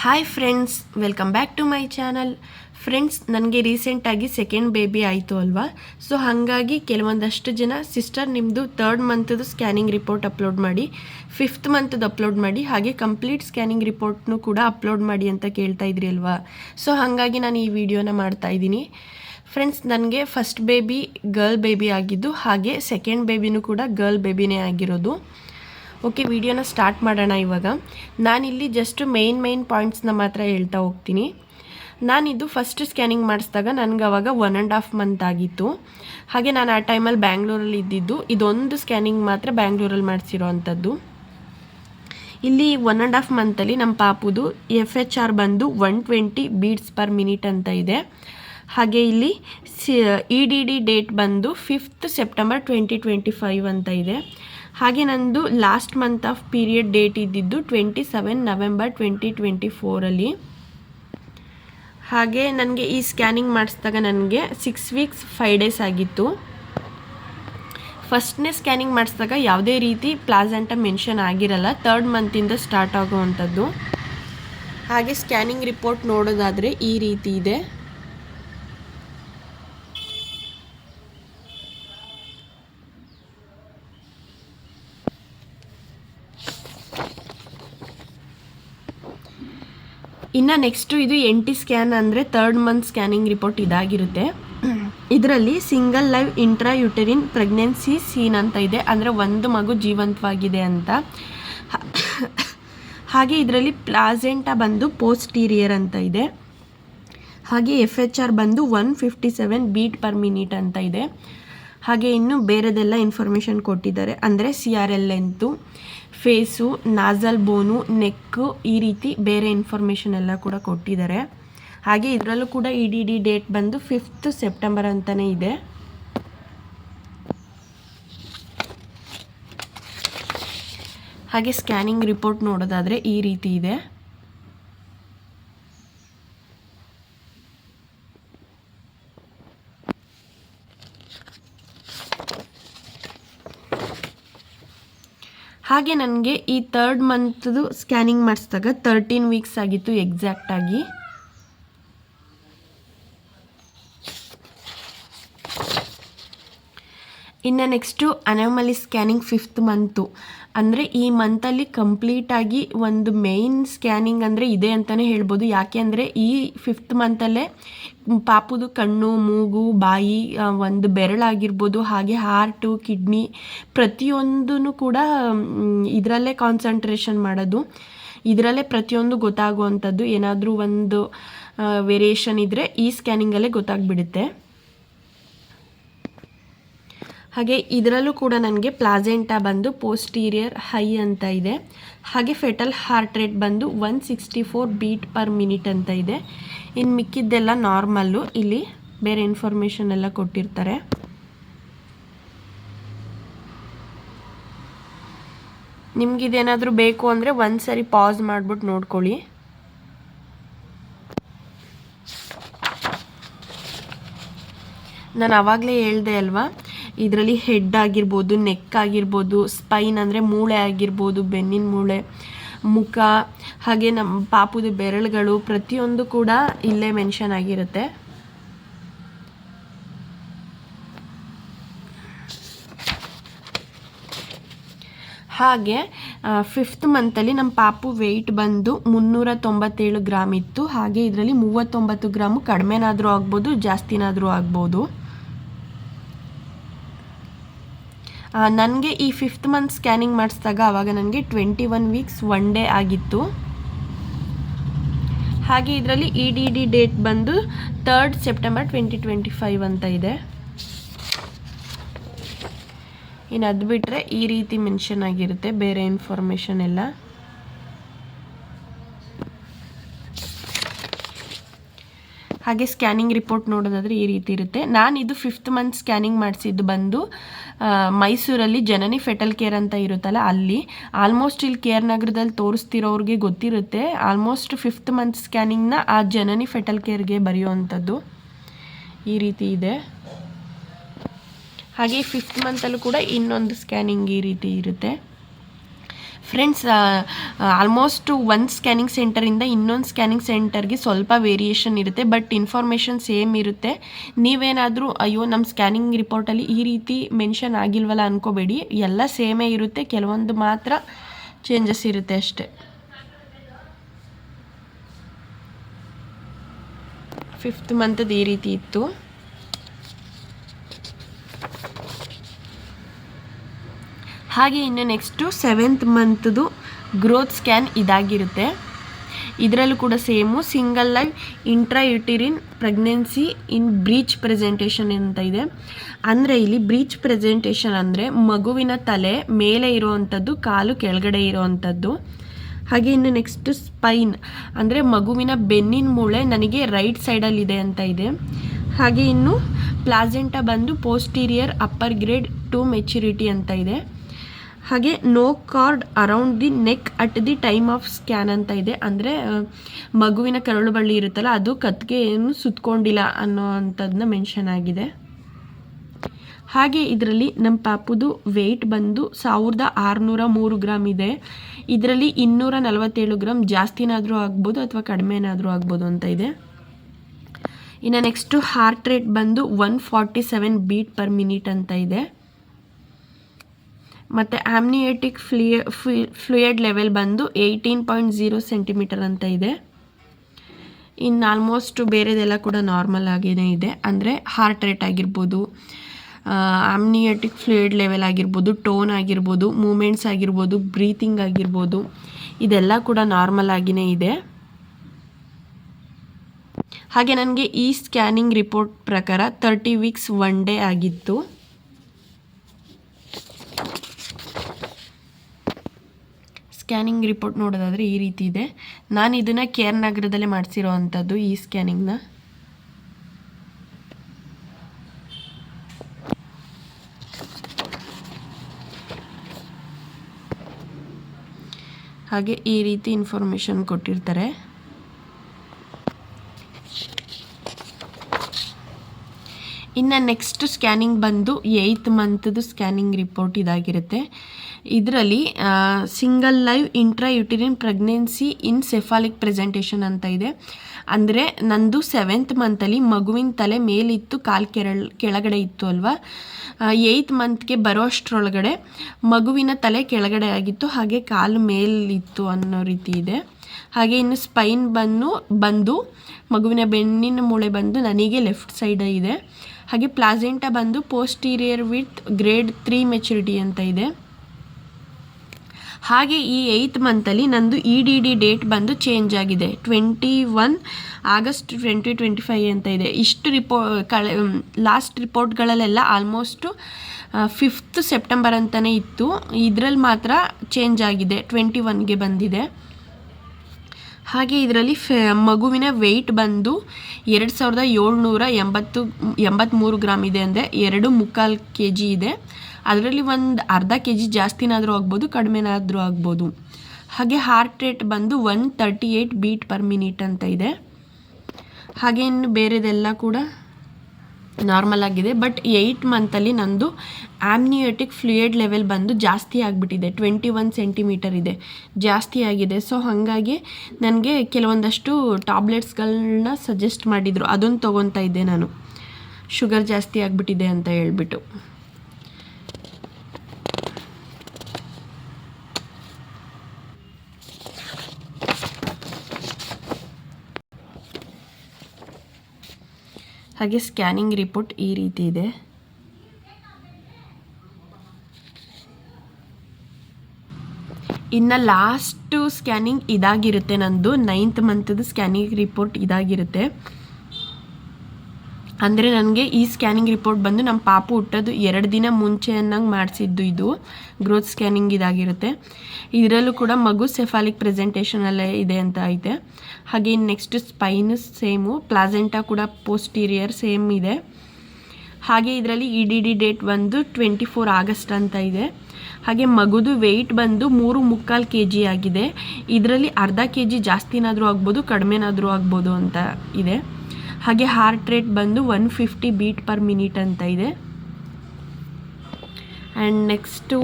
Hi friends welcome back to my channel friends ನನಗೆ ರೀಸೆಂಟಾಗಿ second baby ಆಯಿತು ಅಲ್ವಾ? ಸೊ ಹಾಗಾಗಿ ಕೆಲವೊಂದಷ್ಟು ಜನ ಸಿಸ್ಟರ್ ನಿಮ್ಮದು ತರ್ಡ್ ಮಂತದ್ದು ಸ್ಕ್ಯಾನಿಂಗ್ ರಿಪೋರ್ಟ್ ಅಪ್ಲೋಡ್ ಮಾಡಿ ಫಿಫ್ತ್ ಮಂತದ್ದು ಅಪ್ಲೋಡ್ ಮಾಡಿ, ಹಾಗೆ ಕಂಪ್ಲೀಟ್ ಸ್ಕ್ಯಾನಿಂಗ್ ರಿಪೋರ್ಟ್ನು ಕೂಡ ಅಪ್ಲೋಡ್ ಮಾಡಿ ಅಂತ ಕೇಳ್ತಾ ಇದ್ರಿ ಅಲ್ವಾ? ಸೊ ಹಾಗಾಗಿ ನಾನು ಈ ವಿಡಿಯೋನ ಮಾಡ್ತಾ ಇದ್ದೀನಿ. ಫ್ರೆಂಡ್ಸ್ ನನಗೆ ಫಸ್ಟ್ ಬೇಬಿ ಗರ್ಲ್ ಬೇಬಿ ಆಗಿದ್ದು, ಹಾಗೆ ಸೆಕೆಂಡ್ ಬೇಬಿನೂ ಕೂಡ ಗರ್ಲ್ ಬೇಬಿನೇ ಆಗಿರೋದು. ಓಕೆ ವಿಡಿಯೋನ ಸ್ಟಾರ್ಟ್ ಮಾಡೋಣ ಇವಾಗ. ನಾನಿಲ್ಲಿ ಜಸ್ಟ್ ಮೇನ್ ಮೇನ್ ಪಾಯಿಂಟ್ಸ್ನ ಮಾತ್ರ ಹೇಳ್ತಾ ಹೋಗ್ತೀನಿ. ನಾನಿದು ಫಸ್ಟ್ ಸ್ಕ್ಯಾನಿಂಗ್ ಮಾಡಿಸಿದಾಗ ನನಗೆ ಅವಾಗ ಒನ್ ಆ್ಯಂಡ್ ಹಾಫ್ ಮಂತ್ ಆಗಿತ್ತು. ಹಾಗೆ ನಾನು ಆ ಟೈಮಲ್ಲಿ ಬ್ಯಾಂಗ್ಳೂರಲ್ಲಿ ಇದ್ದಿದ್ದು, ಇದೊಂದು ಸ್ಕ್ಯಾನಿಂಗ್ ಮಾತ್ರ ಬ್ಯಾಂಗ್ಳೂರಲ್ಲಿ ಮಾಡಿಸಿರೋ ಅಂಥದ್ದು. ಇಲ್ಲಿ ಒನ್ ಆ್ಯಂಡ್ ಹಾಫ್ ಮಂತಲ್ಲಿ ನಮ್ಮ ಪಾಪುದು ಎಫ್ ಎಚ್ ಆರ್ ಬಂದು one twenty beats per minute ಅಂತ ಇದೆ. ಹಾಗೆ ಇಲ್ಲಿ C E D D date ಬಂದು fifth September twenty twenty five ಅಂತ ಇದೆ. ಹಾಗೆ ನಂದು last month of period date ಇದ್ದಿದ್ದು twenty seven November twenty twenty ಫೋರಲ್ಲಿ ಹಾಗೆ ನನಗೆ ಈ ಸ್ಕ್ಯಾನಿಂಗ್ ಮಾಡಿಸಿದಾಗ ನನಗೆ ಸಿಕ್ಸ್ ವೀಕ್ಸ್ ಫೈವ್ ಡೇಸ್ ಆಗಿತ್ತು. ಫಸ್ಟ್ನೇ ಸ್ಕ್ಯಾನಿಂಗ್ ಮಾಡಿಸಿದಾಗ ಯಾವುದೇ ರೀತಿ ಪ್ಲಾಸೆಂಟ ಮೆನ್ಷನ್ ಆಗಿರಲ್ಲ. ತರ್ಡ್ ಮಂತಿಂದ ಸ್ಟಾರ್ಟ್ ಆಗುವಂಥದ್ದು. ಹಾಗೆ ಸ್ಕ್ಯಾನಿಂಗ್ ರಿಪೋರ್ಟ್ ನೋಡೋದಾದರೆ ಈ ರೀತಿ ಇದೆ. ಇನ್ನು ನೆಕ್ಸ್ಟು ಇದು ಎನ್ ಟಿ ಸ್ಕ್ಯಾನ್ ಅಂದರೆ ತರ್ಡ್ ಮಂತ್ ಸ್ಕ್ಯಾನಿಂಗ್ ರಿಪೋರ್ಟ್ ಇದಾಗಿರುತ್ತೆ. ಇದರಲ್ಲಿ single live intra uterine pregnancy seen ಅಂತ ಇದೆ. ಅಂದರೆ ಒಂದು ಮಗು ಜೀವಂತವಾಗಿದೆ ಅಂತ. ಹಾಗೆ ಇದರಲ್ಲಿ ಪ್ಲಾಸೆಂಟಾ ಬಂದು ಪೋಸ್ಟೀರಿಯರ್ ಅಂತ ಇದೆ. ಹಾಗೆ ಎಫ್ ಎಚ್ ಆರ್ ಬಂದು one fifty seven beat per minute ಅಂತ ಇದೆ. ಹಾಗೆ ಇನ್ನು ಬೇರೆದೆಲ್ಲ ಇನ್ಫಾರ್ಮೇಷನ್ ಕೊಟ್ಟಿದ್ದಾರೆ. ಅಂದರೆ C R L length face nasal bone neck ಈ ರೀತಿ ಬೇರೆ ಇನ್ಫಾರ್ಮೇಷನ್ ಎಲ್ಲ ಕೂಡ ಕೊಟ್ಟಿದ್ದಾರೆ. ಹಾಗೆ ಇದರಲ್ಲೂ ಕೂಡ ಇ ಡಿ ಡಿ ಡೇಟ್ ಬಂದು ಫಿಫ್ತ್ ಸೆಪ್ಟೆಂಬರ್ ಅಂತಲೇ ಇದೆ. ಹಾಗೆ ಸ್ಕ್ಯಾನಿಂಗ್ ರಿಪೋರ್ಟ್ ನೋಡೋದಾದರೆ ಈ ರೀತಿ ಇದೆ. ಹಾಗೆ ನನಗೆ ಈ ತರ್ಡ್ ಮಂತ್ದು ಸ್ಕ್ಯಾನಿಂಗ್ ಮಾಡಿಸಿದಾಗ ತರ್ಟೀನ್ ವೀಕ್ಸ್ ಆಗಿತ್ತು ಎಕ್ಸಾಕ್ಟಾಗಿ ಇನ್ನು next anomaly scanning fifth month ಅಂದರೆ ಈ ಮಂತಲ್ಲಿ ಕಂಪ್ಲೀಟಾಗಿ ಒಂದು ಮೇಯ್ನ್ ಸ್ಕ್ಯಾನಿಂಗ್ ಅಂದರೆ ಇದೆ ಅಂತಲೇ ಹೇಳ್ಬೋದು. ಯಾಕೆ ಅಂದರೆ ಈ ಫಿಫ್ತ್ ಮಂತಲ್ಲೇ ಪಾಪುದು ಕಣ್ಣು, ಮೂಗು, ಬಾಯಿ ಒಂದು ಬೆರಳಾಗಿರ್ಬೋದು ಹಾಗೆ ಹಾರ್ಟು ಕಿಡ್ನಿ ಪ್ರತಿಯೊಂದೂ ಕೂಡ ಇದರಲ್ಲೇ ಕಾನ್ಸಂಟ್ರೇಷನ್ ಮಾಡೋದು. ಇದರಲ್ಲೇ ಪ್ರತಿಯೊಂದು ಗೊತ್ತಾಗುವಂಥದ್ದು. ಏನಾದರೂ ಒಂದು ವೇರಿಯೇಷನ್ ಇದ್ದರೆ ಈ ಸ್ಕ್ಯಾನಿಂಗಲ್ಲೇ ಗೊತ್ತಾಗ್ಬಿಡುತ್ತೆ. ಹಾಗೆ ಇದರಲ್ಲೂ ಕೂಡ ನನಗೆ ಪ್ಲಾಸೆಂಟಾ ಬಂದು ಪೋಸ್ಟೀರಿಯರ್ ಹೈ ಅಂತ ಇದೆ. ಹಾಗೆ ಫೆಟಲ್ ಹಾರ್ಟ್ ರೇಟ್ ಬಂದು one sixty four beat per minute ಅಂತ ಇದೆ. ಇನ್ನು ಮಿಕ್ಕಿದ್ದೆಲ್ಲ ನಾರ್ಮಲ್ಲು. ಇಲ್ಲಿ ಬೇರೆ ಇನ್ಫಾರ್ಮೇಷನ್ ಎಲ್ಲ ಕೊಟ್ಟಿರ್ತಾರೆ. ನಿಮಗಿದೇನಾದರೂ ಬೇಕು ಅಂದರೆ ಒಂದು ಸರಿ ಪಾಸ್ ಮಾಡಿಬಿಟ್ಟು ನೋಡ್ಕೊಳ್ಳಿ. ನಾನು ಆವಾಗಲೇ ಹೇಳ್ದೆ ಅಲ್ವಾ? ಇದರಲ್ಲಿ ಹೆಡ್ ಆಗಿರ್ಬೋದು ನೆಕ್ ಆಗಿರ್ಬೋದು ಸ್ಪೈನ್ ಅಂದರೆ ಮೂಳೆ ಆಗಿರ್ಬೋದು, ಬೆನ್ನಿನ ಮೂಳೆ, ಮುಖ, ಹಾಗೆ ನಮ್ಮ ಪಾಪುದು ಬೆರಳುಗಳು ಪ್ರತಿಯೊಂದು ಕೂಡ ಇಲ್ಲೇ ಮೆನ್ಷನ್ ಆಗಿರುತ್ತೆ. ಹಾಗೆ ಫಿಫ್ತ್ ಮಂತಲ್ಲಿ ನಮ್ಮ ಪಾಪು ವೆಯ್ಟ್ ಬಂದು ಮುನ್ನೂರ ತೊಂಬತ್ತೇಳು ಗ್ರಾಮ್ ಇತ್ತು. ಹಾಗೆ ಇದರಲ್ಲಿ ಮೂವತ್ತೊಂಬತ್ತು ಗ್ರಾಮು ಕಡಿಮೆನಾದರೂ ಆಗ್ಬೋದು, ಜಾಸ್ತಿನಾದರೂ ಆಗ್ಬೋದು. ನನಗೆ ಈ ಫಿಫ್ತ್ ಮಂತ್ ಸ್ಕ್ಯಾನಿಂಗ್ ಮಾಡಿಸಿದಾಗ ಆವಾಗ ನನಗೆ twenty one weeks one day ಆಗಿತ್ತು. ಹಾಗೆ ಇದರಲ್ಲಿ ಇ ಡಿ ಡಿ ಡೇಟ್ ಬಂದು third September twenty twenty five ಅಂತ ಇದೆ. ಇನ್ನು ಅದು ಬಿಟ್ಟರೆ ಈ ರೀತಿ ಮೆನ್ಷನ್ ಆಗಿರುತ್ತೆ, ಬೇರೆ ಇನ್ಫಾರ್ಮೇಷನ್ ಎಲ್ಲ. ಹಾಗೆ ಸ್ಕ್ಯಾನಿಂಗ್ ರಿಪೋರ್ಟ್ ನೋಡೋದಾದರೆ ಈ ರೀತಿ ಇರುತ್ತೆ. ನಾನು ಇದು ಫಿಫ್ತ್ ಮಂತ್ ಸ್ಕ್ಯಾನಿಂಗ್ ಮಾಡಿಸಿದ್ದು ಬಂದು ಮೈಸೂರಲ್ಲಿ ಜನನಿ ಫೆಟಲ್ ಕೇರ್ ಅಂತ ಇರುತ್ತಲ್ಲ ಅಲ್ಲಿ. ಆಲ್ಮೋಸ್ಟ್ ಇಲ್ಲಿ ಕೇರ್ ನಗರದಲ್ಲಿ ತೋರಿಸ್ತಿರೋರಿಗೆ ಗೊತ್ತಿರುತ್ತೆ. ಆಲ್ಮೋಸ್ಟ್ ಫಿಫ್ತ್ ಮಂತ್ ಸ್ಕ್ಯಾನಿಂಗ್ನ ಆ ಜನನಿ ಫೆಟಲ್ ಕೇರ್ಗೆ ಬರೆಯುವಂಥದ್ದು ಈ ರೀತಿ ಇದೆ. ಹಾಗೆ ಫಿಫ್ತ್ ಮಂತಲ್ಲೂ ಕೂಡ ಇನ್ನೊಂದು ಸ್ಕ್ಯಾನಿಂಗ್ ಈ ರೀತಿ ಇರುತ್ತೆ. ಫ್ರೆಂಡ್ಸ್ ಆಲ್ಮೋಸ್ಟ್ ಒಂದು ಸ್ಕ್ಯಾನಿಂಗ್ ಸೆಂಟರಿಂದ ಇನ್ನೊಂದು ಸ್ಕ್ಯಾನಿಂಗ್ ಸೆಂಟರ್ಗೆ ಸ್ವಲ್ಪ ವೇರಿಯೇಷನ್ ಇರುತ್ತೆ ಬಟ್ ಇನ್ಫಾರ್ಮೇಷನ್ ಸೇಮ್ ಇರುತ್ತೆ. ನೀವೇನಾದರೂ, ಅಯ್ಯೋ ನಮ್ಮ ಸ್ಕ್ಯಾನಿಂಗ್ ರಿಪೋರ್ಟಲ್ಲಿ ಈ ರೀತಿ ಮೆನ್ಷನ್ ಆಗಿಲ್ವಲ್ಲ ಅನ್ಕೋಬೇಡಿ. ಎಲ್ಲ ಸೇಮೇ ಇರುತ್ತೆ, ಕೆಲವೊಂದು ಮಾತ್ರ ಚೇಂಜಸ್ ಇರುತ್ತೆ ಅಷ್ಟೇ. ಫಿಫ್ತ್ ಮಂತದ್ದು ಈ ರೀತಿ ಇತ್ತು. ಹಾಗೆ ಇನ್ನು ನೆಕ್ಸ್ಟು ಸೆವೆಂತ್ ಮಂತ್ದು ಗ್ರೋತ್ ಸ್ಕ್ಯಾನ್ ಇದಾಗಿರುತ್ತೆ. ಇದರಲ್ಲೂ ಕೂಡ same, single live intra uterine pregnancy, in breech presentation ಅಂತ ಇದೆ. ಅಂದರೆ ಇಲ್ಲಿ ಬ್ರೀಚ್ ಪ್ರೆಸೆಂಟೇಷನ್ ಅಂದರೆ ಮಗುವಿನ ತಲೆ ಮೇಲೆ ಇರುವಂಥದ್ದು, ಕಾಲು ಕೆಳಗಡೆ ಇರುವಂಥದ್ದು. ಹಾಗೆ ಇನ್ನು ನೆಕ್ಸ್ಟ್ ಸ್ಪೈನ್, ಅಂದರೆ ಮಗುವಿನ ಬೆನ್ನಿನ ಮೂಳೆ ನನಗೆ ರೈಟ್ ಸೈಡಲ್ಲಿದೆ ಅಂತ ಇದೆ. ಹಾಗೆ ಇನ್ನು ಪ್ಲಾಸೆಂಟ ಬಂದು posterior upper grade two maturity ಅಂತ ಇದೆ. ಹಾಗೆ no cord around the neck at the time of scan ಅಂತ ಇದೆ. ಅಂದರೆ ಮಗುವಿನ ಕರಳು ಬಳ್ಳಿ ಇರುತ್ತಲ್ಲ, ಅದು ಕತ್ತಿಗೆ ಏನು ಸುತ್ತಕೊಂಡಿಲ್ಲ ಅನ್ನೋ ಅಂಥದ್ದನ್ನ ಮೆನ್ಷನ್ ಆಗಿದೆ. ಹಾಗೆ ಇದರಲ್ಲಿ ನಮ್ಮ ಪಾಪುದು ವೆಯ್ಟ್ ಬಂದು ಸಾವಿರದ ಆರುನೂರ ಮೂರು ಗ್ರಾಮ್ ಇದೆ. ಇದರಲ್ಲಿ ಇನ್ನೂರ ನಲವತ್ತೇಳು ಗ್ರಾಮ್ ಜಾಸ್ತಿನಾದರೂ ಆಗ್ಬೋದು ಅಥವಾ ಕಡಿಮೆನಾದರೂ ಆಗ್ಬೋದು ಅಂತ ಇದೆ. ಇನ್ನು ನೆಕ್ಸ್ಟು ಹಾರ್ಟ್ ರೇಟ್ ಬಂದು one forty seven beat per minute ಅಂತ ಇದೆ. ಮತ್ತು ಆಮ್ನಿಯೇಟಿಕ್ ಫ್ಲೂಯ ಫ್ಲೂಯಡ್ ಲೆವೆಲ್ ಬಂದು ಏಯ್ಟೀನ್ ಪಾಯಿಂಟ್ ಝೀರೋ ಸೆಂಟಿಮೀಟರ್ ಅಂತ ಇದೆ. ಇನ್ನು ಆಲ್ಮೋಸ್ಟ್ ಬೇರೆದೆಲ್ಲ ಕೂಡ ನಾರ್ಮಲ್ ಆಗಿಯೇ ಇದೆ. ಅಂದರೆ ಹಾರ್ಟ್ ರೇಟ್ ಆಗಿರ್ಬೋದು ಆಮ್ನಿಯಟಿಕ್ ಫ್ಲೂಯಿಡ್ ಲೆವೆಲ್ ಆಗಿರ್ಬೋದು ಟೋನ್ ಆಗಿರ್ಬೋದು ಮೂಮೆಂಟ್ಸ್ ಆಗಿರ್ಬೋದು ಬ್ರೀತಿಂಗ್ ಆಗಿರ್ಬೋದು, ಇದೆಲ್ಲ ಕೂಡ ನಾರ್ಮಲ್ ಆಗಿಯೇ ಇದೆ. ಹಾಗೆ ನನಗೆ ಈ ಸ್ಕ್ಯಾನಿಂಗ್ ರಿಪೋರ್ಟ್ ಪ್ರಕಾರ ತರ್ಟಿ ವೀಕ್ಸ್ ಒನ್ ಡೇ ಆಗಿತ್ತು. ಸ್ಕ್ಯಾನಿಂಗ್ ರಿಪೋರ್ಟ್ ನೋಡೋದಾದರೆ ಈ ರೀತಿ ಇದೆ. ನಾನು ಇದನ್ನು ಕೇರ್ ನಗರದಲ್ಲೇ ಮಾಡಿಸಿರೋ ಅಂಥದ್ದು ಈ ಸ್ಕ್ಯಾನಿಂಗ್ನ. ಹಾಗೆ ಈ ರೀತಿ ಇನ್ಫಾರ್ಮೇಷನ್ ಕೊಟ್ಟಿರ್ತಾರೆ. ಇನ್ನು ನೆಕ್ಸ್ಟ್ ಸ್ಕ್ಯಾನಿಂಗ್ ಬಂದು ಏಯ್ತ್ ಮಂತ್ದು ಸ್ಕ್ಯಾನಿಂಗ್ ರಿಪೋರ್ಟ್ ಇದಾಗಿರುತ್ತೆ. ಇದರಲ್ಲಿ single live intra uterine pregnancy in cephalic presentation ಅಂತ ಇದೆ. ಅಂದರೆ ನಂದು ಸೆವೆಂತ್ ಮಂತಲ್ಲಿ ಮಗುವಿನ ತಲೆ ಮೇಲಿತ್ತು, ಕಾಲು ಕೆರಳ್, ಕೆಳಗಡೆ ಇತ್ತು ಅಲ್ವಾ? ಏಯ್ತ್ ಮಂತ್ಗೆ ಬರೋ ಅಷ್ಟರೊಳಗಡೆ ಮಗುವಿನ ತಲೆ ಕೆಳಗಡೆ ಆಗಿತ್ತು, ಹಾಗೆ ಕಾಲು ಮೇಲಿತ್ತು ಅನ್ನೋ ರೀತಿ ಇದೆ. ಹಾಗೆ ಇನ್ನು ಸ್ಪೈನ್ ಬಂದು ಬಂದು, ಮಗುವಿನ ಬೆನ್ನಿನ ಮೂಳೆ ಬಂದು ನನಗೆ ಲೆಫ್ಟ್ ಸೈಡ್ ಇದೆ. ಹಾಗೆ ಪ್ಲಾಸೆಂಟ ಬಂದು posterior with grade three maturity ಅಂತ ಇದೆ. ಹಾಗೆ ಈ ಏಯ್ತ್ ಮಂತಲ್ಲಿ ನಂದು ಇ ಡಿ ಡಿ ಡೇಟ್ ಬಂದು ಚೇಂಜ್ ಆಗಿದೆ. Twenty one August twenty twenty five ಅಂತ ಇದೆ. ಇಷ್ಟು ರಿಪೋ ಕಳೆ ಲಾಸ್ಟ್ ರಿಪೋರ್ಟ್ಗಳಲ್ಲೆಲ್ಲ ಆಲ್ಮೋಸ್ಟು ಫಿಫ್ತ್ ಸೆಪ್ಟೆಂಬರ್ ಅಂತಲೇ ಇತ್ತು. ಇದರಲ್ಲಿ ಮಾತ್ರ ಚೇಂಜ್ ಆಗಿದೆ. ಟ್ವೆಂಟಿ ಒನ್ಗೆ ಬಂದಿದೆ. ಹಾಗೆ ಇದರಲ್ಲಿ ಫೆ, ಮಗುವಿನ ವೆಯ್ಟ್ ಬಂದು ಎರಡು ಸಾವಿರದ ಏಳ್ನೂರ ಎಂಬತ್ತು ಎಂಬತ್ತ್ಮೂರು ಗ್ರಾಮ್ ಇದೆ ಅಂದರೆ ಎರಡು ಮುಕ್ಕಾಲು ಕೆ ಜಿ ಇದೆ. ಅದರಲ್ಲಿ ಒಂದು ಅರ್ಧ ಕೆ ಜಿ ಜಾಸ್ತಿನಾದರೂ ಆಗ್ಬೋದು, ಕಡಿಮೆನಾದರೂ ಆಗ್ಬೋದು. ಹಾಗೆ ಹಾರ್ಟ್ ರೇಟ್ ಬಂದು one thirty eight beat per minute ಅಂತ ಇದೆ. ಹಾಗೆ ಇನ್ನು ಬೇರೆದೆಲ್ಲ ಕೂಡ ನಾರ್ಮಲ್ ಆಗಿದೆ. ಬಟ್ ಏಯ್ಟ್ ಮಂತಲ್ಲಿ ನಂದು ಆಮ್ನಿಯೋಟಿಕ್ ಫ್ಲೂಯಿಡ್ ಲೆವೆಲ್ ಬಂದು ಜಾಸ್ತಿ ಆಗಿಬಿಟ್ಟಿದೆ. ಟ್ವೆಂಟಿ ಒನ್ ಸೆಂಟಿಮೀಟರ್ ಇದೆ. ಜಾಸ್ತಿ ಆಗಿದೆ. ಸೊ ಹಾಗಾಗಿ ನನಗೆ ಕೆಲವೊಂದಷ್ಟು ಟಾಬ್ಲೆಟ್ಸ್ಗಳನ್ನ ಸಜೆಸ್ಟ್ ಮಾಡಿದರು. ಅದನ್ನು ತೊಗೊತಾ ಇದ್ದೆ ನಾನು. ಶುಗರ್ ಜಾಸ್ತಿ ಆಗಿಬಿಟ್ಟಿದೆ ಅಂತ ಹೇಳ್ಬಿಟ್ಟು. ಹಾಗೆ ಸ್ಕ್ಯಾನಿಂಗ್ ರಿಪೋರ್ಟ್ ಈ ರೀತಿ ಇದೆ. ಇನ್ನು ಲಾಸ್ಟು ಸ್ಕ್ಯಾನಿಂಗ್ ಇದಾಗಿರುತ್ತೆ ನಂದು. ನೈನ್ತ್ ಮಂತದ್ದು ಸ್ಕ್ಯಾನಿಂಗ್ ರಿಪೋರ್ಟ್ ಇದಾಗಿರುತ್ತೆ. ಅಂದರೆ ನನಗೆ ಈ ಸ್ಕ್ಯಾನಿಂಗ್ ರಿಪೋರ್ಟ್ ಬಂದು ನಮ್ಮ ಪಾಪು ಹುಟ್ಟೋದು ಎರಡು ದಿನ ಮುಂಚೆ ಅನ್ನಂಗೆ ಮಾಡಿಸಿದ್ದು ಇದು. ಗ್ರೋತ್ ಸ್ಕ್ಯಾನಿಂಗ್ ಇದಾಗಿರುತ್ತೆ. ಇದರಲ್ಲೂ ಕೂಡ ಮಗು ಸೆಫಾಲಿಕ್ ಪ್ರೆಸೆಂಟೇಷನಲ್ಲೇ ಇದೆ ಅಂತ ಐತೆ. ಹಾಗೆ ನೆಕ್ಸ್ಟ್ ಸ್ಪೈನ್ ಸೇಮು, ಪ್ಲಾಸೆಂಟಾ ಕೂಡ ಪೋಸ್ಟೀರಿಯರ್ ಸೇಮ್ ಇದೆ. ಹಾಗೆ ಇದರಲ್ಲಿ ಇ ಡಿ ಡಿ ಡೇಟ್ ಬಂದು ಟ್ವೆಂಟಿ ಫೋರ್ ಆಗಸ್ಟ್ ಅಂತ ಇದೆ. ಹಾಗೆ ಮಗುದು ವೆಯ್ಟ್ ಬಂದು ಮೂರು ಮುಕ್ಕಾಲು ಕೆ ಜಿ ಆಗಿದೆ. ಇದರಲ್ಲಿ ಅರ್ಧ ಕೆ ಜಿ ಜಾಸ್ತಿನಾದರೂ ಆಗ್ಬೋದು, ಕಡಿಮೆನಾದರೂ ಆಗ್ಬೋದು ಅಂತ ಇದೆ. ಹಾಗೆ ಹಾರ್ಟ್ ರೇಟ್ ಬಂದು one fifty beat per minute ಅಂತ ಇದೆ. ಆ್ಯಂಡ್ ನೆಕ್ಸ್ಟು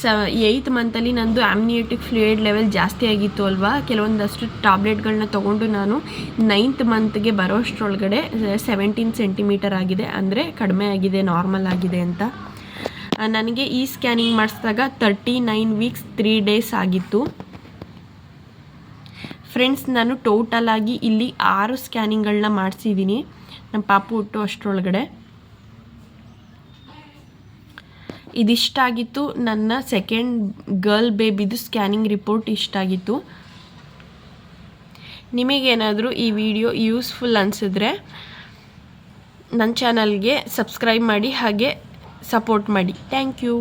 ಸ ಏಯ್ತ್ ಮಂತಲ್ಲಿ ನಂದು ಆಮ್ನಿಯೋಟಿಕ್ ಫ್ಲೂಯಿಡ್ ಲೆವೆಲ್ ಜಾಸ್ತಿ ಆಗಿತ್ತು ಅಲ್ವಾ? ಕೆಲವೊಂದಷ್ಟು ಟ್ಯಾಬ್ಲೆಟ್ಗಳನ್ನ ತೊಗೊಂಡು ನಾನು ನೈನ್ತ್ ಮಂತ್ಗೆ ಬರೋಷ್ಟರೊಳಗಡೆ ಸೆವೆಂಟೀನ್ ಸೆಂಟಿಮೀಟರ್ ಆಗಿದೆ. ಅಂದರೆ ಕಡಿಮೆ ಆಗಿದೆ ನಾರ್ಮಲ್ ಆಗಿದೆ ಅಂತ. ನನಗೆ ಈ ಸ್ಕ್ಯಾನಿಂಗ್ ಮಾಡಿಸಿದಾಗ thirty nine weeks three days ಆಗಿತ್ತು. ಫ್ರೆಂಡ್ಸ್ ನಾನು ಟೋಟಲ್ ಆಗಿ ಇಲ್ಲಿ ಆರು ಸ್ಕ್ಯಾನಿಂಗ್ಗಳನ್ನ ಮಾಡಿಸಿದ್ದೀನಿ ನಮ್ಮ ಪಾಪು ಹುಟ್ಟು ಅಷ್ಟರೊಳಗಡೆ. ಇದಿಷ್ಟಾಗಿತ್ತು ನನ್ನ ಸೆಕೆಂಡ್ ಗರ್ಲ್ ಬೇಬಿದು ಸ್ಕ್ಯಾನಿಂಗ್ ರಿಪೋರ್ಟ್ ಇಷ್ಟಾಗಿತ್ತು ನಿಮಗೇನಾದರೂ ಈ ವಿಡಿಯೋ ಯೂಸ್ಫುಲ್ ಅನಿಸಿದ್ರೆ ನನ್ನ ಚಾನಲ್ಗೆ ಸಬ್ಸ್ಕ್ರೈಬ್ ಮಾಡಿ ಹಾಗೆ ಸಪೋರ್ಟ್ ಮಾಡಿ. Thank you